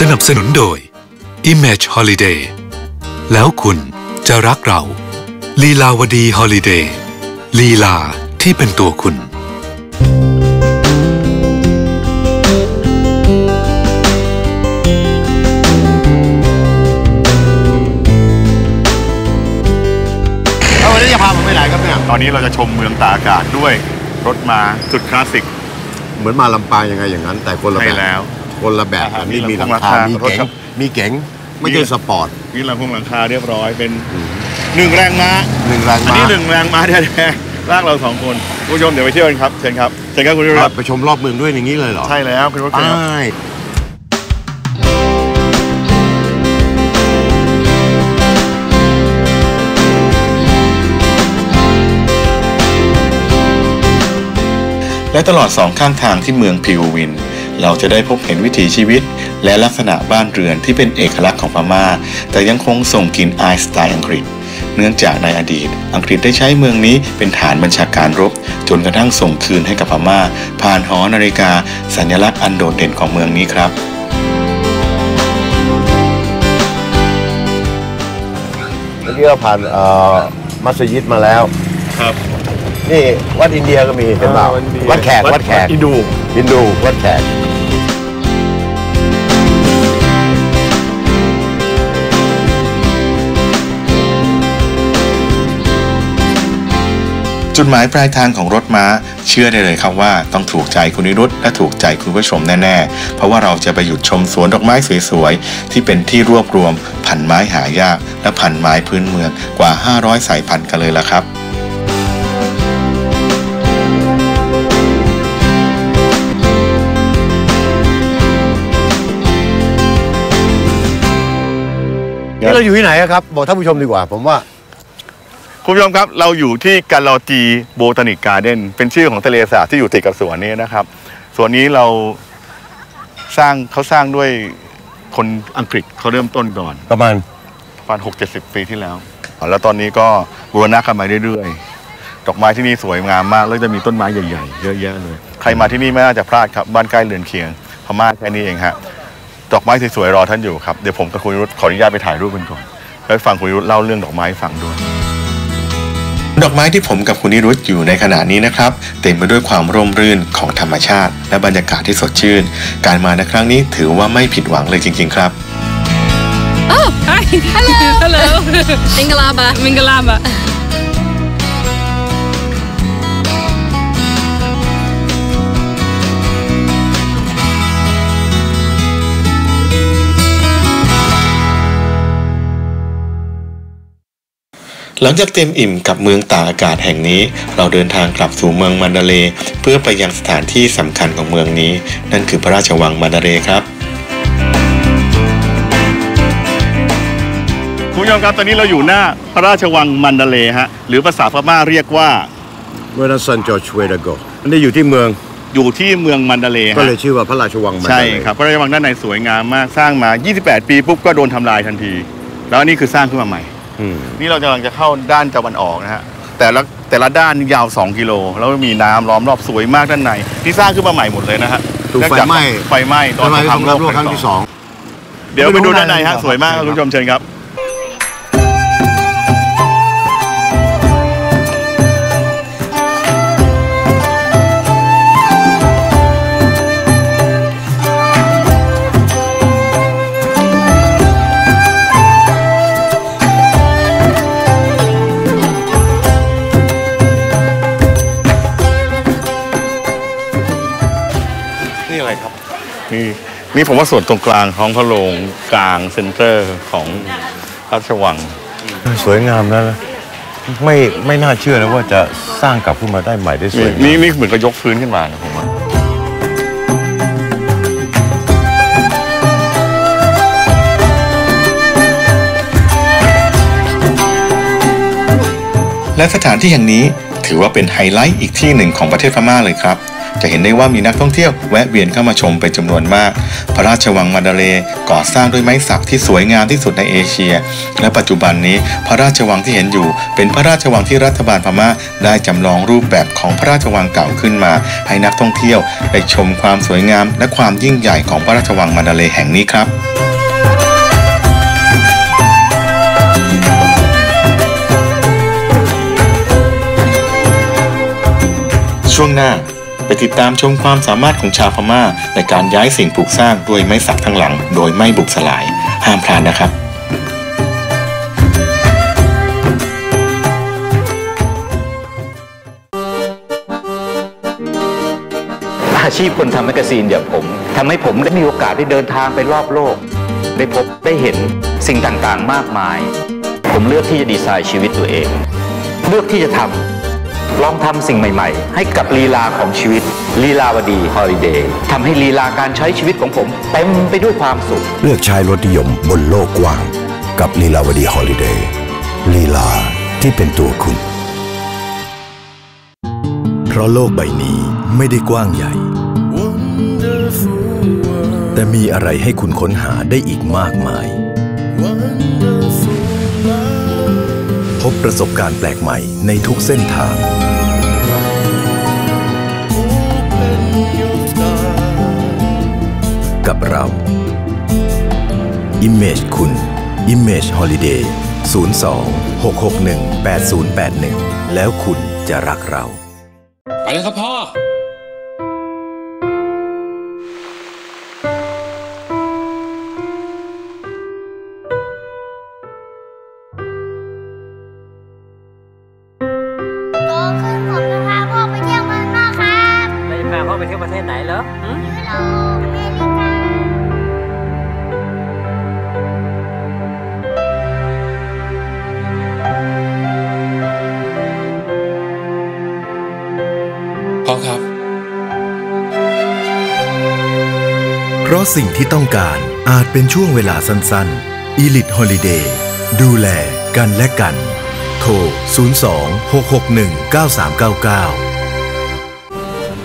สนับสนุนโดย Image Holiday แล้วคุณจะรักเรา ลีลาวดีฮอลิเดย์ลีลาที่เป็นตัวคุณเอาวันนี้จะพาผมไปไหนครับเนี่ย ตอนนี้เราจะชมเมืองตากอากาศด้วย รถมาสุดคลาสสิกเหมือนมาลำปางยังไงอย่างนั้น แต่คนละใช่แบบแล้ว คนละแบบอ่าฮะอันนี้มีมีหลังราคาคามีขอโทษเก๋งครับ มีเก๋งไม่ใช่สปอร์ตนี่เราพุ่งหลังคาเรียบร้อยเป็นหนึ่งแรงม้า หนึ่งแรงอันม้านี้หนึ่งแรงม้าแท้ๆลากเราสองคนคุณผู้ชมเดี๋ยวไปเที่ยวกันครับเชิญครับเชิญครับคุณผู้ชมครับไปชมรอบเมืองด้วยอย่างนี้เลยเหรอใช่แล้วคุณรถใชเชิญครับ่ และตลอดสองข้างทางที่เมืองพิววิน เราจะได้พบเห็นวิถีชีวิต และลักษณะบ้านเรือนที่เป็นเอกลักษณ์ของพม่า แต่ยังคงส่งกลิ่นอายสไตล์อังกฤษ เนื่องจากในอดีต อังกฤษได้ใช้เมืองนี้เป็นฐานบัญชาการรบ จนกระทั่งส่งคืนให้กับพม่า ผ่านหอนาฬิกา สัญลักษณ์อันโดดเด่นของเมืองนี้ครับเมื่อกี้เราผ่านเอ่อมัสยิดมาแล้วครับ นี่วัดอินเดียก็มีเห็นเปล่าวัดแขกวัดแขกอินดูฮินดูวัดแขกจุดหมายปลายทางของรถม้า เชื่อได้เลยครับว่า ต้องถูกใจคุณนิรุตและถูกใจคุณผู้ชมแน่ๆ เพราะว่าเราจะไปหยุดชมสวนดอกไม้สวยๆ ที่เป็นที่รวบรวมพันไม้หายาก และพันไม้พื้นเมืองกว่า 500 สายพันธุ์กันเลยละครับ นี่เราอยู่ที่ไหนอะครับ บอกท่านผู้ชมดีกว่า ผมว่า คุณผู้ชมครับ เราอยู่ที่กาลอจีโบตานิกการ์เด้นเป็นชื่อของทะเลสาบที่อยู่ติดกับสวนนี้นะครับ สวนนี้เราสร้างเขาสร้างด้วยคนอังกฤษเขาเริ่มต้นก่อนประมาณประมาณหกเจ็ดสิบปีที่แล้วแล้วตอนนี้ก็บูรณะกันมาเรื่อยๆดอกไม้ที่นี่สวยงามมาก แล้วจะมีต้นไม้ใหญ่ๆเยอะแยะเลย ใครมาที่นี่ไม่น่าจะพลาดครับบ้านใกล้เรือนเคียงพม่าแค่นี้เองฮะ ดอกไม้สวยๆรอท่านอยู่ครับเดี๋ยวผมกับคุณรุตขออนุญาตไปถ่ายรูปกันก่อนแล้วฟังคุณรุตเล่าเรื่องดอกไม้ให้ฟังด้วย ดอกไม้ที่ผมกับคุณนิรุตอยู่ในขณะนี้นะครับ เต็มไปด้วยความร่มรื่นของธรรมชาติ และบรรยากาศที่สดชื่น การมาในครั้งนี้ถือว่าไม่ผิดหวังเลยจริง ๆ ครับ Oh, hi. Hello. Hello. Mingalaba. Mingalaba. หลังจากเต็มอิ่มกับเมืองตากอากาศแห่งนี้ เราเดินทางกลับสู่เมืองมันดาเลย์เพื่อไปยังสถานที่สำคัญของเมืองนี้ นั่นคือพระราชวังมันดาเลย์ครับคุณผู้ชมครับตอนนี้เราอยู่หน้าพระราชวังมันดาเลย์ฮะหรือภาษาพม่าเรียกว่าเมื่อนั้นซันจอร์จเวดโกอันนี้อยู่ที่เมืองอยู่ที่เมืองมันดาเลย์ก็ฮะเลยชื่อว่าพระราชวังมันใช่ดาเลย์ครับพระราชวังด้านในสวยงามมากสร้างมา 28 ปีปุ๊บก็โดนทำลายทันที แล้วอันนี้คือสร้างขึ้นมาใหม่อืม นี่เรากำลังจะเข้าด้านตะวันออกนะฮะแต่ละแต่ละด้านยาว 2 กิโล แล้วมีน้ำล้อมรอบสวยมากด้านใน ที่สร้างขึ้นมาใหม่หมดเลยนะฮะถูกไฟเนื่องจากไหม้ไฟไหม้ตอนสมัยสงสงครามโลกคครั้งที่สองเดี๋ยวไปดูด้านในฮะไปดูสวยมากครับด้านในคุณผู้ชมเชิญครับ นี่อะไรครับ นี่นี่ผมว่าส่วนตรงกลางของพระโรงกลางเซ็นเตอร์ของพระราชวัง สวยงามนะไม่ไม่น่าเชื่อนะว่าจะสร้างกลับขึ้นมาได้ใหม่ได้สนี่วยงาม นี่นี่เหมือนกับยกพื้นขึ้นมานะผมว่า และสถานที่แห่งนี้ถือถือว่าเป็นไฮไลท์อีกที่หนึ่งของประเทศพม่าเลยครับ จะเห็นได้ว่ามีนักท่องเที่ยวแวะเวียนเข้ามาชมเป็นจำนวนมาก พระราชวังมันดาเลก่อสร้างด้วยไม้สักที่สวยงามที่สุดในเอเชีย และปัจจุบันนี้พระราชวังที่เห็นอยู่ เป็นพระราชวังที่รัฐบาลพม่าได้จำลองรูปแบบของพระราชวังเก่าขึ้นมา ให้นักท่องเที่ยวได้ชมความสวยงาม และความยิ่งใหญ่ของพระราชวังมันดาเลแห่งนี้ครับช่วงหน้า ติดตามชมความสามารถของชาวพม่า ในการย้ายสิ่งปลูกสร้างด้วยไม้สักทั้งหลัง โดยไม่บุกสลาย ห้ามพลาดนะครับอาชีพคนทำแมกกาซีนอย่างผมทำให้ผมได้มีโอกาสได้เดินทางไปรอบโลก ได้พบได้เห็นสิ่งต่างๆมากมาย ผมเลือกที่จะดีไซน์ชีวิตตัวเอง เลือกที่จะทำ ลองทำสิ่งใหม่ๆ ให้กับลีลาของชีวิตลีลาวดีฮอลิเดย์ทำให้ลีลาการใช้ชีวิตของผมเต็มไปด้วยความสุข เลือกใช้รถนิยมบนโลกกว้าง กับลีลาวดีฮอลิเดย์ลีลาที่เป็นตัวคุณ เพราะโลกใบนี้ไม่ได้กว้างใหญ่ แต่มีอะไรให้คุณค้นหาได้อีกมากมาย พบประสบการณ์แปลกใหม่ในทุกเส้นทาง กับเรา Image คุณ Image Holiday 02 661 8081 แล้วคุณจะรักเรา ไปแล้วครับพ่อ หืมยุโรปอเมริกา พ่อครับ เพราะสิ่งที่ต้องการอาจเป็นช่วงเวลาสั้นๆ Elite Holiday ดูแลกันและกัน โทร 02 661 9399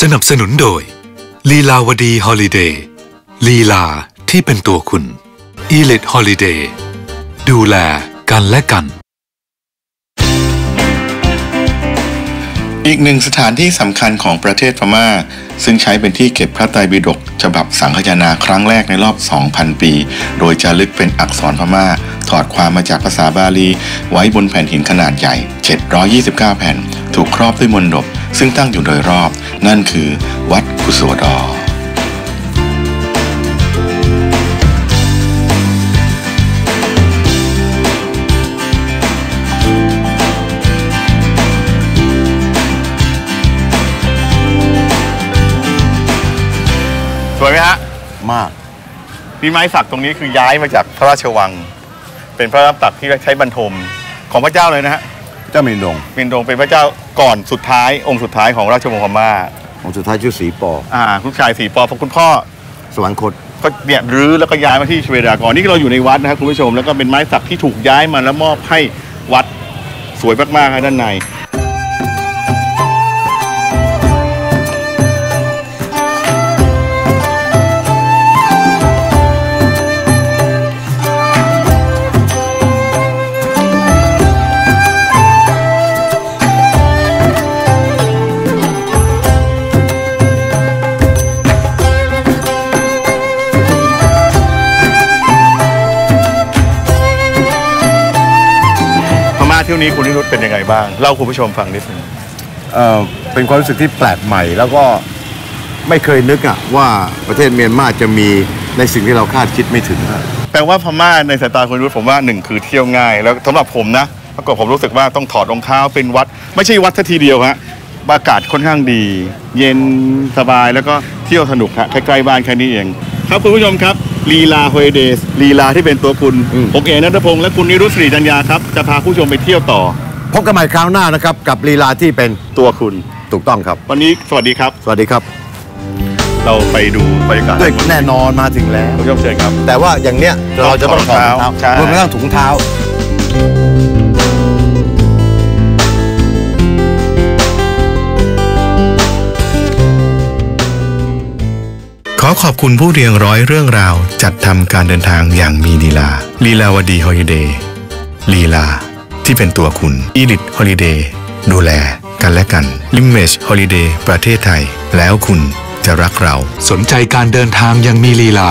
สนับสนุนโดย ลีลาวดีฮอลิเดย์ลีลาที่เป็นตัวคุณ e l i t Holiday ดูแลกันและกัน อีกหนึ่งสถานที่สำคัญของประเทศพม่า ซึ่งใช้เป็นที่เก็บพระไตรปิฎกฉบับสังคายนาครั้งแรกในรอบ 2,000 ปี โดยจะลึกเป็นอักษรพม่า อดความมาจากภาษาบาลี ไว้บนแผ่นหินขนาดใหญ่ 729 แผ่น ถูกครอบด้วยมนดบซึ่งตั้งอยู่โดยรอบ นั่นคือ วัดกุโสดอสวยไหมฮะ มากนี่ไม้สักตรงนี้คือย้ายมาจากพระราชวัง เป็นพระรับตักที่ใช้บรรทมของพระเจ้าเลยนะฮะเจ้ามินดงมินโดงเป็นพระเจ้าก่อนสุดท้าย องค์สุดท้ายของราชวงศ์พม่าองค์สุดท้ายชื่อสีปออ่าลูกชายสีปอพอคุณพ่อสวรรคตก็เนี่ยรื้อแล้วก็ย้ายมาที่ชเวดากรนี่เราอยู่ในวัดนะครับคุณผู้ชมแล้วก็เป็นไม้สักที่ถูกย้ายมาแล้วมอบให้วัดสวยมากๆครับด้านใน ที่ยวนี้คุณนิรุตเป็นยังไงบ้างเล่าคุณผู้ชมฟังนิดนึงเอ่อเป็นความรู้สึกที่แปลกใหม่ แล้วก็ไม่เคยนึกอะว่าประเทศเมียนมาจะมีในสิ่งที่เราคาดคิดไม่ถึงอะแปลว่าพม่าในสายตาคุณรุ้ผมว่าหนึ่งคือเที่ยวง่าย แล้วสำหรับผมนะปรากฏผมรู้สึกว่าต้องถอดรองเท้าเป็นวัด ไม่ใช่วัดสัทีเดียวฮะอากาศค่อนข้างดี เย็นสบายแล้วก็เที่ยวสนุกฮะใกล้ๆบ้านแค่นี้เอง ครับคุณผู้ชมครับ ลีลาโฮเดสลีลาที่เป็นตัวคุณผมเอ๋นัทพงศ์และคุณนิรุตศรีจัญญาครับ จะพาผู้ชมไปเที่ยวต่อพบกันใหม่คราวหน้านะครับ กับลีลาที่เป็นตัวคุณ ถูกต้องครับ วันนี้สวัสดีครับ สวัสดีครับเราไปดูบรรยากาศด้วยแน่นอนมาถึงแล้วคุณผู้ชมเชิญครับ แต่ว่าอย่างเนี้ยเราจะต้องถอดรองเท้าใช่ รวมทั้งถุงเท้า ขอขอบคุณผู้เรียงร้อยเรื่องราว จัดทำการเดินทางอย่างมีลีลา ลีลาวดีฮอลิเดย์ลีลา ที่เป็นตัวคุณอีลิทฮอลิเดย์ดูแลกันและกันลิมเมจฮอลิเดย์ประเทศไทย แล้วคุณจะรักเรา สนใจการเดินทางยังมีลีลา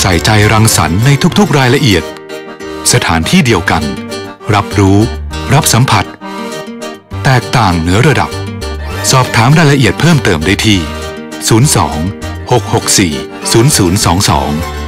ใส่ใจรังสรรค์ในทุกๆรายละเอียด สถานที่เดียวกัน รับรู้ รับสัมผัส แตกต่างเหนือระดับ สอบถามรายละเอียดเพิ่มเติมได้ที่ 02 664 0022